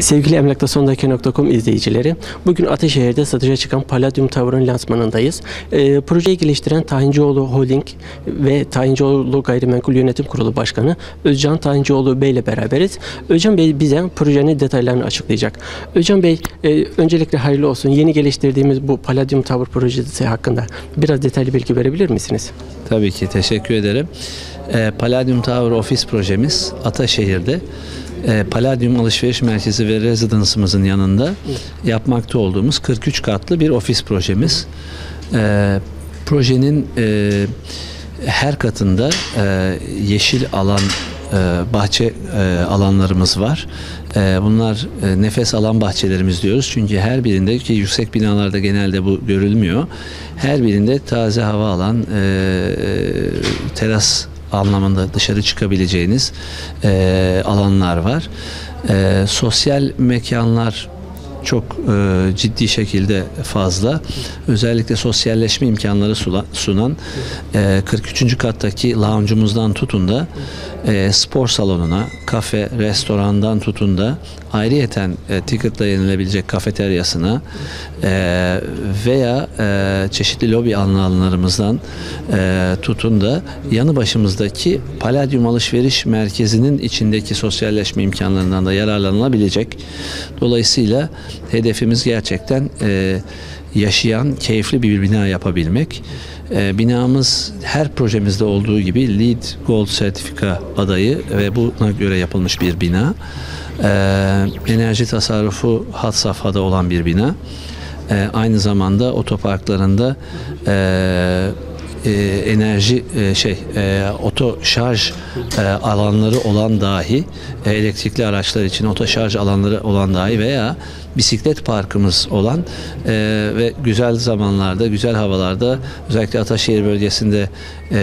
Sevgili emlaktasondaki.com izleyicileri, bugün Ataşehir'de satışa çıkan Palladium Tower'ın lansmanındayız. Ee, projeyi geliştiren Tahincioğlu Holding ve Tahincioğlu Gayrimenkul Yönetim Kurulu Başkanı Özcan Tahincioğlu Bey ile beraberiz. Özcan Bey bize projenin detaylarını açıklayacak. Özcan Bey, e, öncelikle hayırlı olsun. Yeni geliştirdiğimiz bu Palladium Tower projesi hakkında biraz detaylı bilgi verebilir misiniz? Tabii ki teşekkür ederim. Ee, Palladium Tower ofis projemiz Ataşehir'de e, Palladium Alışveriş Merkezi ve Residence'ımızın yanında yapmakta olduğumuz 43 katlı bir ofis projemiz. Ee, projenin e, her katında e, yeşil alan e, bahçe e, alanlarımız var. E, bunlar e, nefes alan bahçelerimiz diyoruz. Çünkü her birinde ki yüksek binalarda genelde bu görülmüyor. Her birinde taze hava alan e, e, teras anlamında dışarı çıkabileceğiniz e, alanlar var. E, sosyal mekanlar çok e, ciddi şekilde fazla. Özellikle sosyalleşme imkanları sunan e, 43. kattaki lounge'umuzdan tutun da e, spor salonuna, kafe, restorandan tutun da ayrıyeten e, ticket'la yenilebilecek kafeteryasına e, veya e, çeşitli lobi alanlarımızdan e, tutun da yanı başımızdaki Palladium Alışveriş Merkezi'nin içindeki sosyalleşme imkanlarından da yararlanılabilecek. Dolayısıyla hedefimiz gerçekten e, yaşayan, keyifli bir bina yapabilmek. E, binamız her projemizde olduğu gibi LEED Gold sertifika adayı ve buna göre yapılmış bir bina. E, enerji tasarrufu had safhada olan bir bina. E, aynı zamanda otoparklarında e, e, enerji e, şey e, oto şarj e, alanları olan dahi e, elektrikli araçlar için oto şarj alanları olan dahi veya bisiklet parkımız olan e, ve güzel zamanlarda güzel havalarda özellikle Ataşehir bölgesinde e,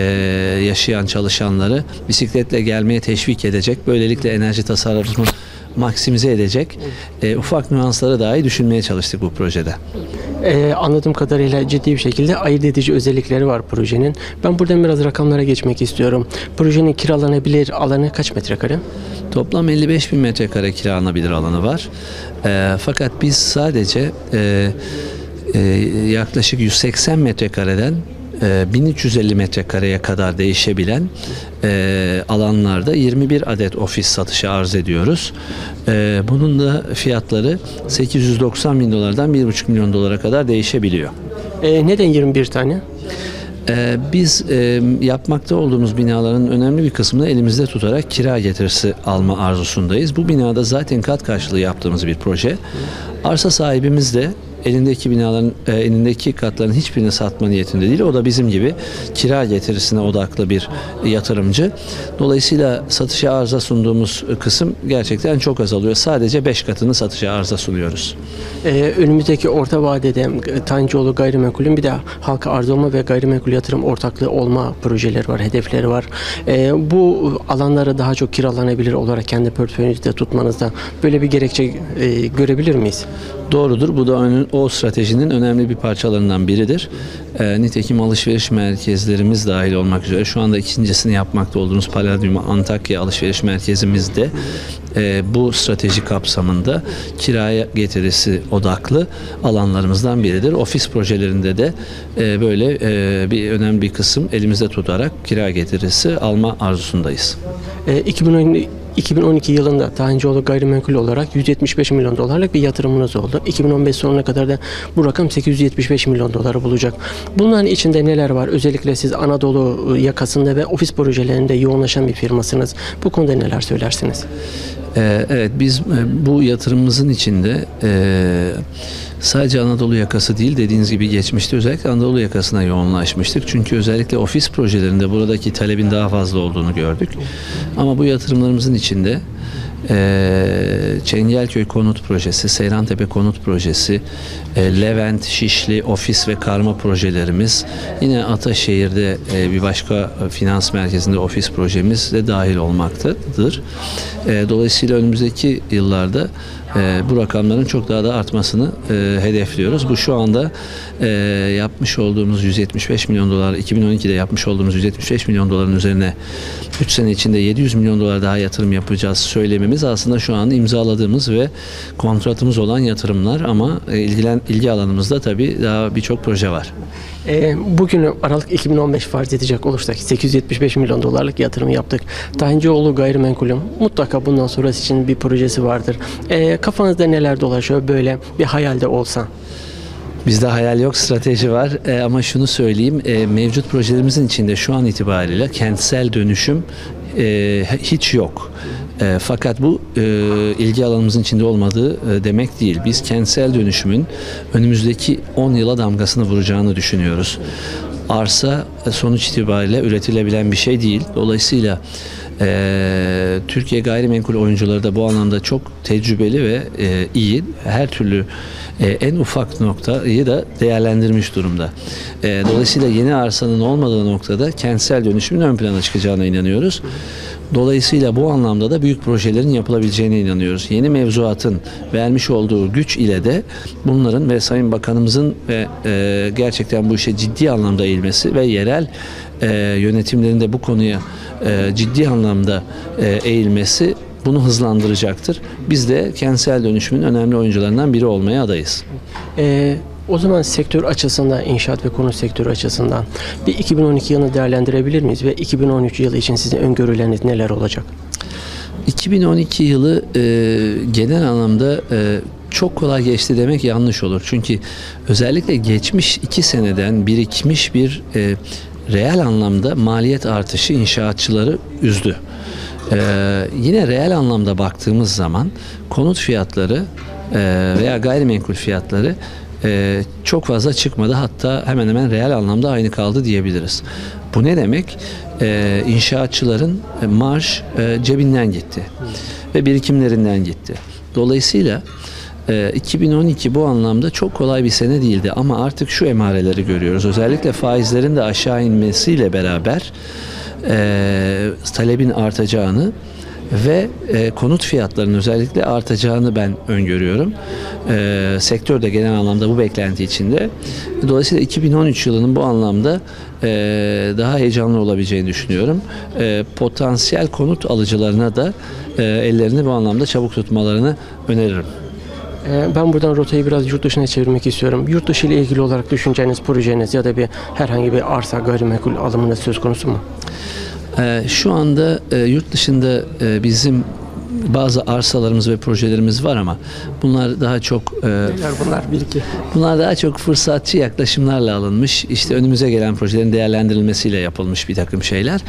yaşayan çalışanları bisikletle gelmeye teşvik edecek. Böylelikle enerji tasarrufunu maksimize edecek e, ufak nüansları dahi düşünmeye çalıştık bu projede. Ee, anladığım kadarıyla ciddi bir şekilde ayırt edici özellikleri var projenin. Ben buradan biraz rakamlara geçmek istiyorum. Projenin kiralanabilir alanı kaç metrekare? Toplam 55 bin metrekare kiralanabilir alanı var. E, fakat biz sadece e, e, yaklaşık 180 metrekareden e, 1350 metrekareye kadar değişebilen e, alanlarda 21 adet ofis satışa arz ediyoruz. E, bunun da fiyatları 890 bin dolardan 1,5 milyon dolara kadar değişebiliyor. Ee, neden 21 tane? Ee, biz e, yapmakta olduğumuz binaların önemli bir kısmını elimizde tutarak kira getirisi alma arzusundayız. Bu binada zaten kat karşılığı yaptığımız bir proje. Arsa sahibimiz de elindeki binaların e, elindeki katların hiçbirini satma niyetinde değil. O da bizim gibi kira getirisine odaklı bir yatırımcı. Dolayısıyla satışa arıza sunduğumuz kısım gerçekten çok azalıyor. Sadece 5 katını satışa arıza sunuyoruz. Ee, önümüzdeki orta vadede e, Tancıoğlu Gayrimenkul'ün bir de halka arz olma ve gayrimenkul yatırım ortaklığı olma projeleri var, hedefleri var. Ee, bu alanları daha çok kiralanabilir olarak kendi portföyünüzde tutmanızda böyle bir gerekçe e, görebilir miyiz? Doğrudur. Bu da o stratejinin önemli bir parçalarından biridir. Ee, nitekim alışveriş merkezlerimiz dahil olmak üzere şu anda ikincisini yapmakta olduğumuz Palladium Antakya alışveriş merkezimizde e, bu strateji kapsamında kiraya getirisi odaklı alanlarımızdan biridir. Ofis projelerinde de e, böyle e, bir önemli bir kısım elimizde tutarak kira getirisi alma arzusundayız. Ee, 2010 2012 yılında Tahincioğlu Gayrimenkul olarak 175 milyon dolarlık bir yatırımınız oldu. 2015 sonuna kadar da bu rakam 875 milyon doları bulacak. Bunların içinde neler var? Özellikle siz Anadolu yakasında ve ofis projelerinde yoğunlaşan bir firmasınız. Bu konuda neler söylersiniz? Ee, evet biz e, bu yatırımımızın içinde e, sadece Anadolu yakası değil dediğiniz gibi geçmişte özellikle Anadolu yakasına yoğunlaşmıştık. Çünkü özellikle ofis projelerinde buradaki talebin daha fazla olduğunu gördük. Ama bu yatırımlarımızın içinde e, Çengelköy Konut Projesi, Seyrantepe Konut Projesi, e, Levent, Şişli, Ofis ve Karma projelerimiz, yine Ataşehir'de e, bir başka finans merkezinde ofis projemiz de dahil olmaktadır. E, dolayısıyla önümüzdeki yıllarda e, bu rakamların çok daha da artmasını e, hedefliyoruz. Bu şu anda e, yapmış olduğumuz 175 milyon dolar, 2012'de yapmış olduğumuz 175 milyon doların üzerine 3 sene içinde 700 milyon dolar daha yatırım yapacağız söylememiz projelerimiz aslında şu an imzaladığımız ve kontratımız olan yatırımlar ama e, ilgilen ilgi alanımızda tabii daha birçok proje var. E, bugün Aralık 2015 farz edecek olursak 875 milyon dolarlık yatırım yaptık. Tahincioğlu gayrimenkulüm mutlaka bundan sonrası için bir projesi vardır. E, kafanızda neler dolaşıyor böyle bir hayalde olsa? Bizde hayal yok, strateji var. E, ama şunu söyleyeyim, e, mevcut projelerimizin içinde şu an itibariyle kentsel dönüşüm e, hiç yok. E, fakat bu e, ilgi alanımızın içinde olmadığı e, demek değil. Biz kentsel dönüşümün önümüzdeki 10 yıla damgasını vuracağını düşünüyoruz. Arsa e, sonuç itibariyle üretilebilen bir şey değil. Dolayısıyla e, Türkiye gayrimenkul oyuncuları da bu anlamda çok tecrübeli ve e, iyi. Her türlü e, en ufak noktayı da değerlendirmiş durumda. E, dolayısıyla yeni arsanın olmadığı noktada kentsel dönüşümün ön plana çıkacağına inanıyoruz. Dolayısıyla bu anlamda da büyük projelerin yapılabileceğine inanıyoruz. Yeni mevzuatın vermiş olduğu güç ile de bunların ve Sayın Bakanımızın ve e, gerçekten bu işe ciddi anlamda eğilmesi ve yerel e, yönetimlerin de bu konuya e, ciddi anlamda e, eğilmesi bunu hızlandıracaktır. Biz de kentsel dönüşümün önemli oyuncularından biri olmaya adayız. E, o zaman sektör açısından, inşaat ve konut sektörü açısından bir 2012 yılını değerlendirebilir miyiz ve 2013 yılı için sizin öngörüleriniz neler olacak? 2012 yılı e, genel anlamda e, çok kolay geçti demek yanlış olur. Çünkü özellikle geçmiş iki seneden birikmiş bir e, reel anlamda maliyet artışı inşaatçıları üzdü. E, yine reel anlamda baktığımız zaman konut fiyatları e, veya gayrimenkul fiyatları e, çok fazla çıkmadı. Hatta hemen hemen reel anlamda aynı kaldı diyebiliriz. Bu ne demek? E, inşaatçıların marş e, cebinden gitti ve birikimlerinden gitti. Dolayısıyla e, 2012 bu anlamda çok kolay bir sene değildi ama artık şu emareleri görüyoruz. Özellikle faizlerin de aşağı inmesiyle beraber e, talebin artacağını ve e, konut fiyatlarının özellikle artacağını ben öngörüyorum. E, sektör de genel anlamda bu beklenti içinde. Dolayısıyla 2013 yılının bu anlamda e, daha heyecanlı olabileceğini düşünüyorum. E, potansiyel konut alıcılarına da e, ellerini bu anlamda çabuk tutmalarını öneririm. Ee, Ben buradan rotayı biraz yurt dışına çevirmek istiyorum. Yurt dışı ile ilgili olarak düşünceniz, projeniz ya da bir herhangi bir arsa gayrimenkul alımınız söz konusu mu? Ee, Şu anda e, yurt dışında e, bizim bazı arsalarımız ve projelerimiz var ama bunlar daha çok e, bunlar? Bir iki. bunlar daha çok fırsatçı yaklaşımlarla alınmış. İşte önümüze gelen projelerin değerlendirilmesiyle yapılmış bir takım şeyler.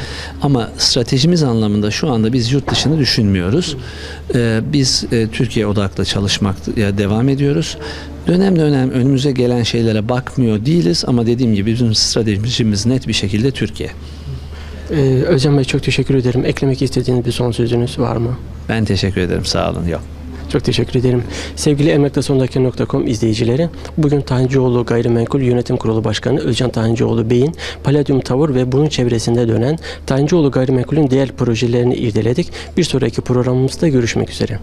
Ama stratejimiz anlamında şu anda biz yurt dışını düşünmüyoruz. Ee, Biz e, Türkiye odaklı çalışmaya devam ediyoruz. Dönem dönem önümüze gelen şeylere bakmıyor değiliz ama dediğim gibi bizim stratejimiz net bir şekilde Türkiye. Ee, Özcan Bey çok teşekkür ederim. Eklemek istediğiniz bir son sözünüz var mı? Ben teşekkür ederim. Sağ olun. Yok. Çok teşekkür ederim. Sevgili emlaktasondaki.com izleyicileri, bugün Tahancıoğlu Gayrimenkul Yönetim Kurulu Başkanı Özcan Tahancıoğlu Bey'in Palladium Tower ve bunun çevresinde dönen Tahancıoğlu Gayrimenkul'ün diğer projelerini irdeledik. Bir sonraki programımızda görüşmek üzere.